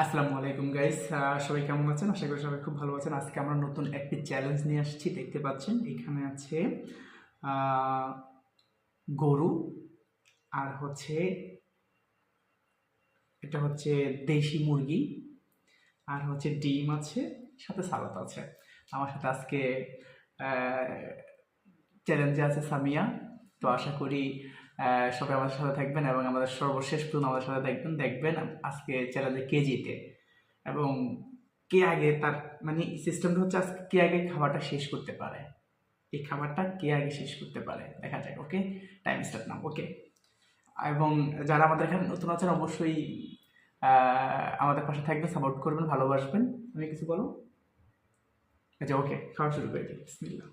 আসসালামু আলাইকুম গাইস সবাই কেমন আছেন? আশা করি সবাই খুব ভালো আছেন। আজকে আমরা নতুন একটি চ্যালেঞ্জ নিয়ে আসছি, দেখতে পাচ্ছেন। এখানে আছে গরু, আর হচ্ছে, এটা হচ্ছে দেশি মুরগি, আর হচ্ছে ডিম আছে, সাথে সালাদ আছে। আমার সাথে আজকে চ্যালেঞ্জে আছে সামিয়া। তো আশা করি সবাই আমাদের সাথে থাকবেন এবং আমাদের সর্বশেষ পর্যন্ত আমাদের সাথে থাকবেন, দেখবেন আজকে চ্যালেঞ্জে কে জিতে এবং কে আগে তার মানে সিস্টেমটা হচ্ছে আজকে কে আগে খাবারটা শেষ করতে পারে। এই খাবারটা কে আগে শেষ করতে পারে? দেখা যাক ওকে টাইম স্টার্ট নাও ওকে এবং যারা আমাদের এখানে নতুন আছেন, অবশ্যই আমাদের পাশে থাকবেন সাপোর্ট করবেন, ভালোবাসবেন। তুমি কিছু বলো আচ্ছা ওকে খাওয়া শুরু করে দিই। বিসমিল্লাহ।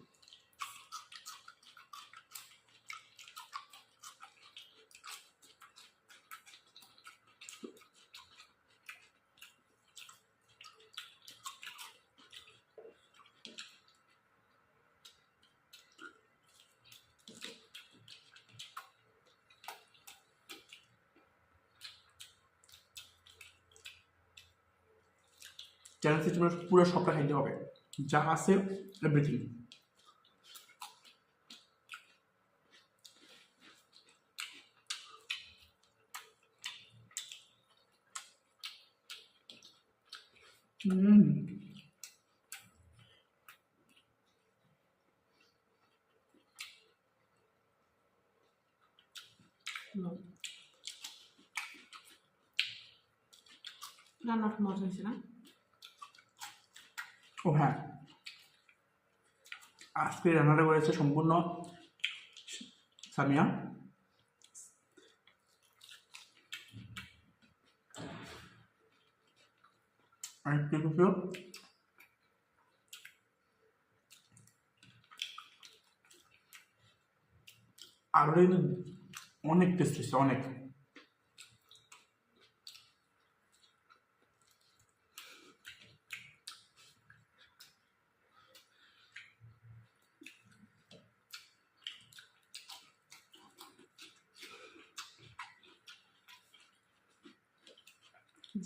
চ্যালেঞ্জ সিস্টেমের পুরো সবটা খাইতে হবে। যা আছে এভরিথিং হুম। রান্নাটা মজা হয়েছে না? ও হ্যাঁ। আজকে রান্নাটা করেছে সম্পূর্ণ সামিয়া। কিছু আরও কিন্তু অনেক টেস্ট হচ্ছে অনেক।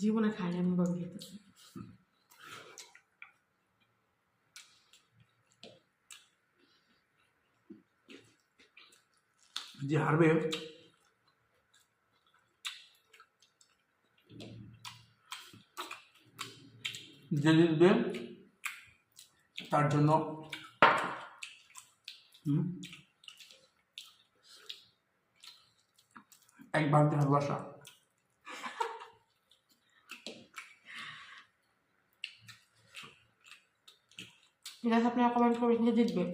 জীবনে খাইনি আমি ভাবে খেতেছি যে হারবে যে জিতবে তার জন্য এক বালতি ভালোবাসা। ঠিক আছে আপনারা কমেন্ট করবেন যে জিতবে।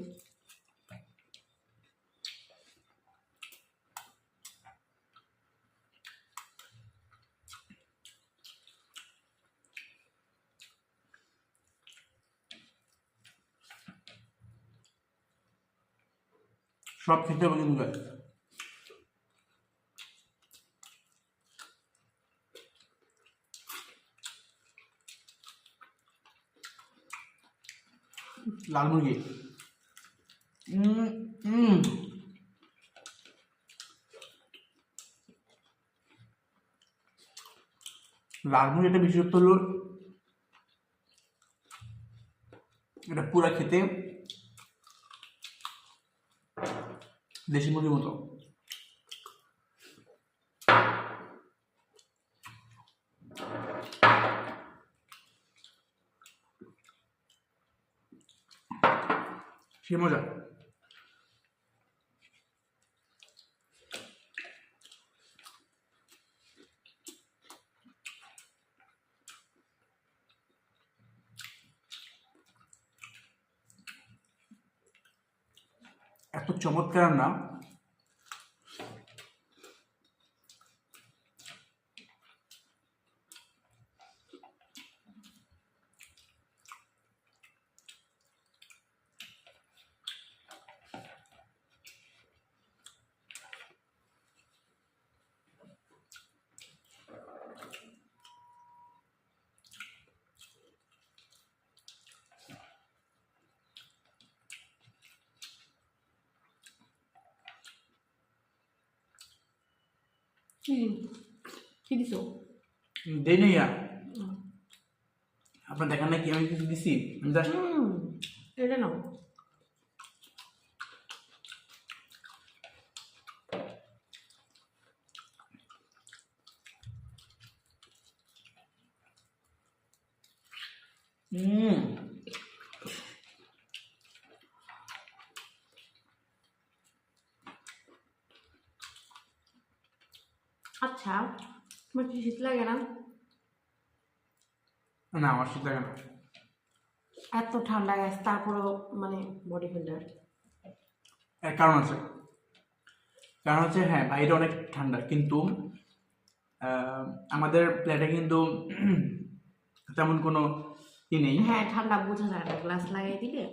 সব খেতে পছন্দ কিন্তু। লাল মুরগি। লাল মুরগি একটা বিশেষত্ব হলো এটা পুরা খেতে দেশি মুরগির মতো সে মজা। এত চমৎকার না কি দিছো দেই না ইয়া আপনার দেখেন নাকি আমি কিছু দিছি। এটা নাও। আচ্ছা তোমার কি শীত লাগে না? না আমার শীত লাগে না। এত ঠান্ডা গেছে তারপরেও মানে বডি বিল্ডার এর কারণ আছে। কারণ হচ্ছে হ্যাঁ বাইরে অনেক ঠান্ডা কিন্তু আমাদের প্লেটে কিন্তু তেমন কোনো ই নেই। হ্যাঁ ঠান্ডা বোঝা যায় না গ্লাস লাগাই দিলে।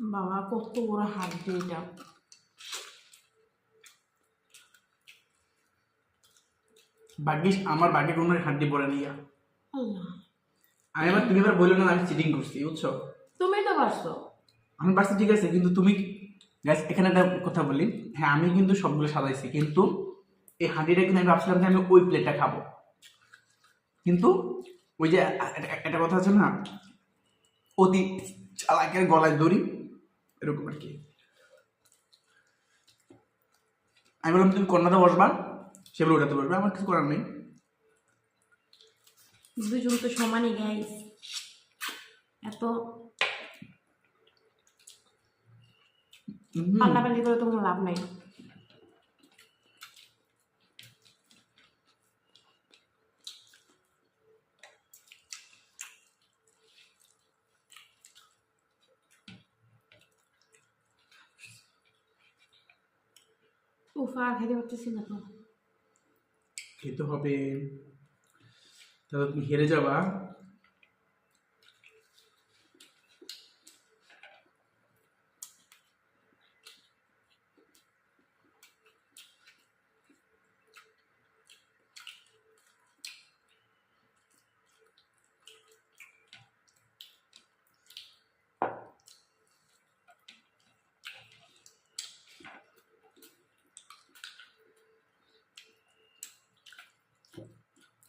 বাবা কত বড় হাত দিয়ে এটা ভাগ্যিস আমার ভাগ্যে কোনো হাড্ডি পড়ে নিয়া আমি এবার তুমি এবার বলল না আমি চিটিং করছি বুঝছ? তুমি তো পারছ। আমি পারছি ঠিক আছে কিন্তু তুমি গ্যাস এখানে একটা কথা বলি। হ্যাঁ আমি কিন্তু সবগুলো সাজাইছি কিন্তু এই হাঁড়িটা কিন্তু আমি ভাবছিলাম যে আমি ওই প্লেটটা খাব। কিন্তু ওই যে একটা- একটা কথা আছে না অতি চালাকের গলায় দড়ি এরকম আর কি। আমি বললাম তুমি কন্যাতে বসবা? সে বলে ওটাতে বসবে। আমার কিছু করার নেই। দুজন তো সমানই গাইস এত। পাল্লাপাল্লি করে তো কোনো লাভ নাই। উফ আর খেতে পারতেছি না তো। খেতে হবে। তাহলে তুমি হেরে যাবা।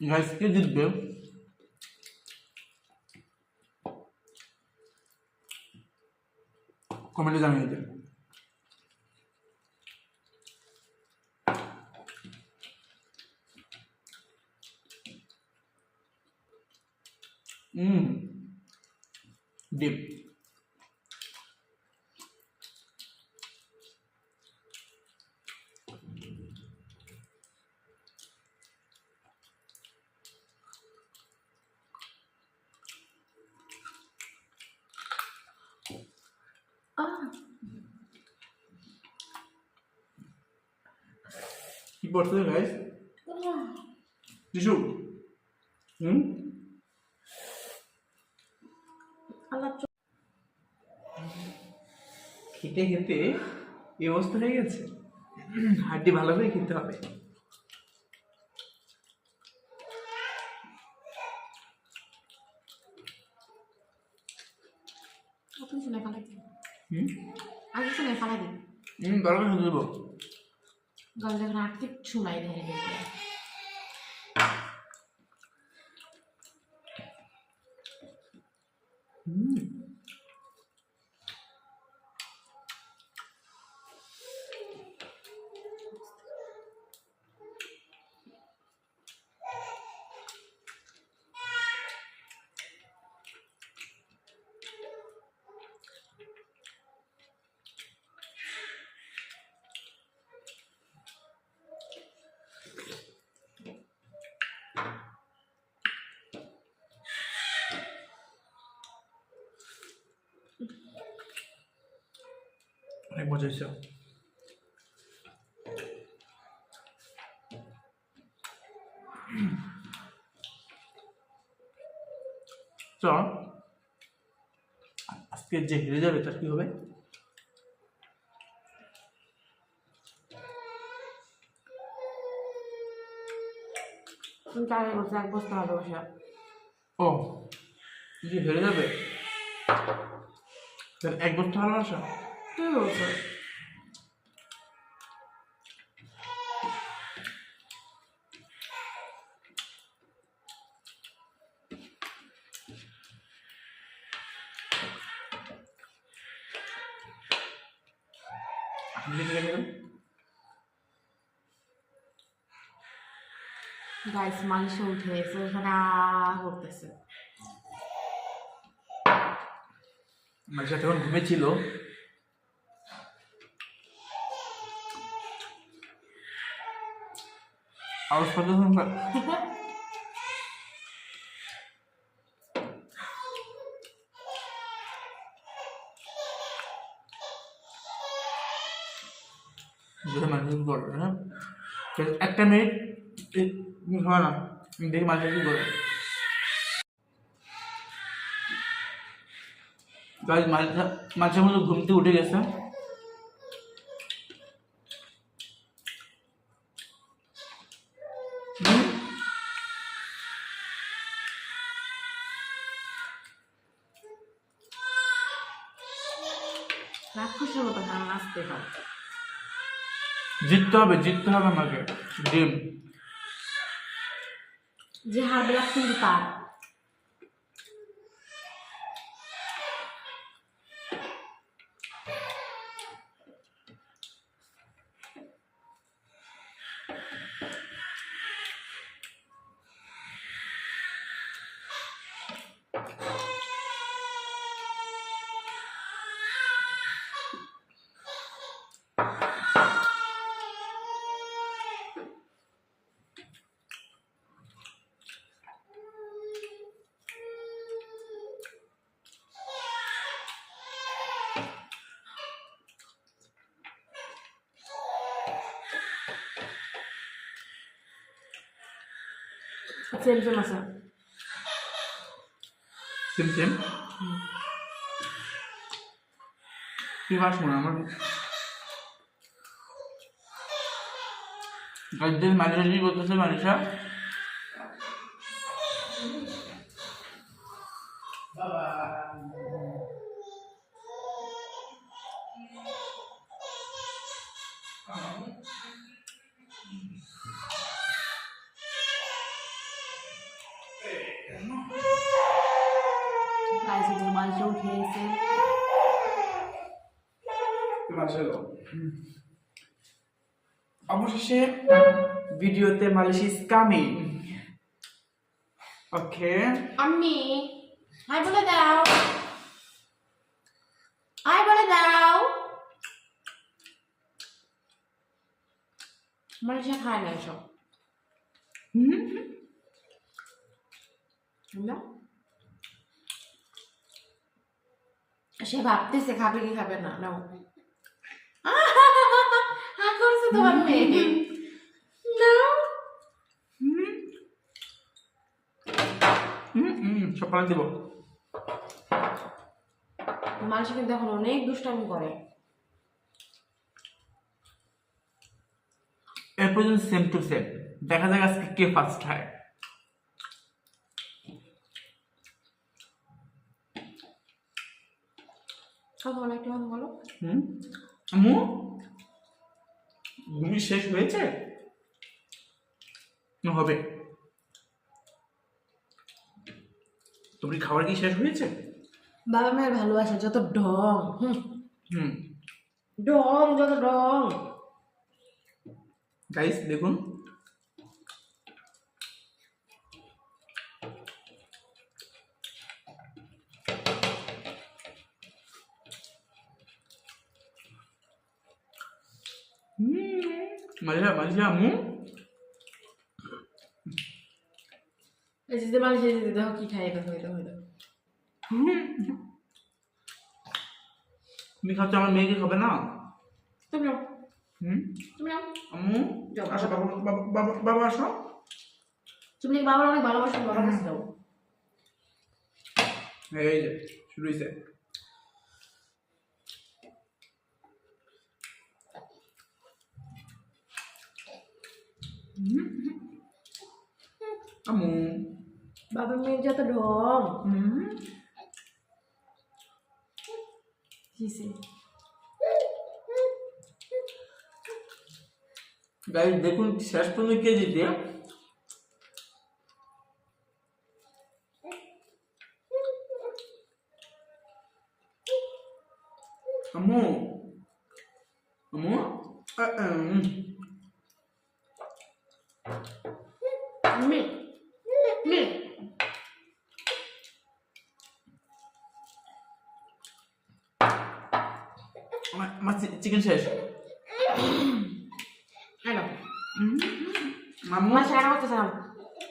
গাইস কে জিতবে কমেন্টে জানিয়ে দেন কি পড়ছে গাইস টিসু। হুম? খেতে খেতে এই অবস্থা হয়ে গেছে। হাড্ডি ভালো করে খেতে হবে। হুম? আগে শুনে ফেলাই দিই হুম ভালো করে শুনে দেবো। গল দেখুন আর কিচ্ছু নাই দেখে মজা তো আজকে যে হেরে যাবে তার কি হবে? বসতে ও যে হেরে যাবে এক বছর ভালোবাসা রেখে দেন গাইস মালিশে উঠে এসে ওখানে করতেছে। আমার সাথে ঘুমেছিল করবে হ্যাঁ তো একটা মিনিট খাওয়া না দেখি মানুষ কি করবে মাঝে মাঝে মধ্যে ঘুমতে উঠে গেছে জিততে হবে জিততে হবে আমাকে। ডিম। যে হারবে কিন্তু তার। সেম সেম আছে সেম সেম কি মাস মনে আমার? গাছদের মাঝে মাঝে বলতেছে মানুষরা অবশেষে ভিডিওতে মালিশ is coming okay. Ammi high বলে দাও। হাই বলে দাও। মালিশে খায় না এসব। সে ভাবতেছে খাবে কি খাবে না করছে তোমার মেয়ে। নাও সকালে দেবো। মানুষ কিন্তু এখন অনেক দুষ্টামি করে। এর পর্যন্ত সেম টু সেম দেখা যাক আজকে কে ফার্স্ট হয়। কথা বলো একটু কথা বলো। হুম আম্মু? ঘুমি শেষ হয়েছে? হবে। তোমার খাবার কি শেষ হয়েছে? বাবা মায়ের ভালোবাসা যত ঢং হুম। হুম। ঢং যত ঢং গাইস দেখুন। মজা মজা আম্মু এই যে মানুষ এই দেখো কি খাই দেখো এই দেখো তুমি খাচ্ছ আমার মেয়েকে খাবে না তুমি নাও হুম তুমি নাও আম্মু যাও। আসো বাবা বাবা বাবা আসো তুমি বাবার অনেক ভালোবাসো বাবার কাছে যাও এই যে শুরু হয়েছে আম্মু বাবার মেয়ের যত ঢং হুম কিসে গাইস দেখুন শেষ পর্যন্ত কেজিতে আম্মু আম্মু আ, উম, চিকেন শেষ। হ্যালো মাম্মু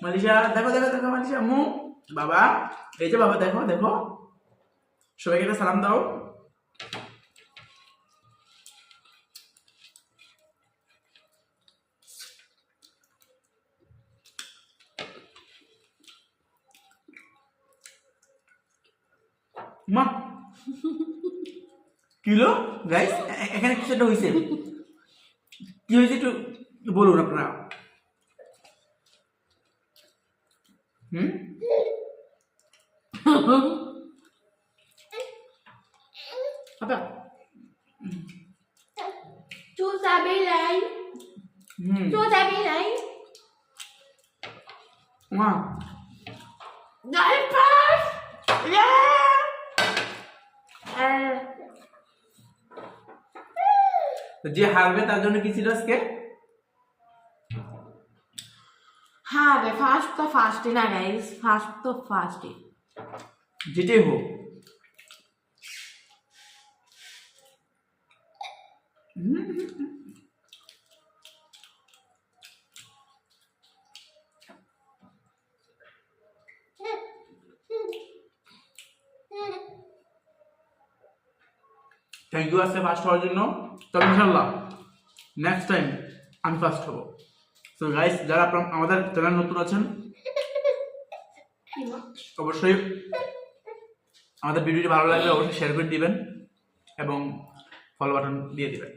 মালিশা দেখো দেখো দেখো মালিশা আম্মু বাবা এই যে বাবা দেখো দেখো। সবাইকে একটা সালাম দাও। মা। কিলো গাইস এখানে কিছু একটা হয়েছে কি হয়েছে একটু বলুন আপনারা হুম apa susah bilang হুম susah bilang মা gak lepas ya eh তো যে হারবে তার জন্য কি ছিল আজকে হবে ফার্স্ট তো ফার্স্টই না গাইস ফার্স্ট তো ফার্স্টই যেটাই হোক থ্যাংক ইউ আজকে ফার্স্ট হওয়ার জন্য তবে ইনশাল্লাহ নেক্সট টাইম আমি ফার্স্ট হব। সো গাইস যারা আমাদের চ্যানেল নতুন আছেন, অবশ্যই আমাদের ভিডিওটি ভালো লাগলে অবশ্যই শেয়ার করে দিবেন এবং ফলো বাটন দিয়ে দিবেন।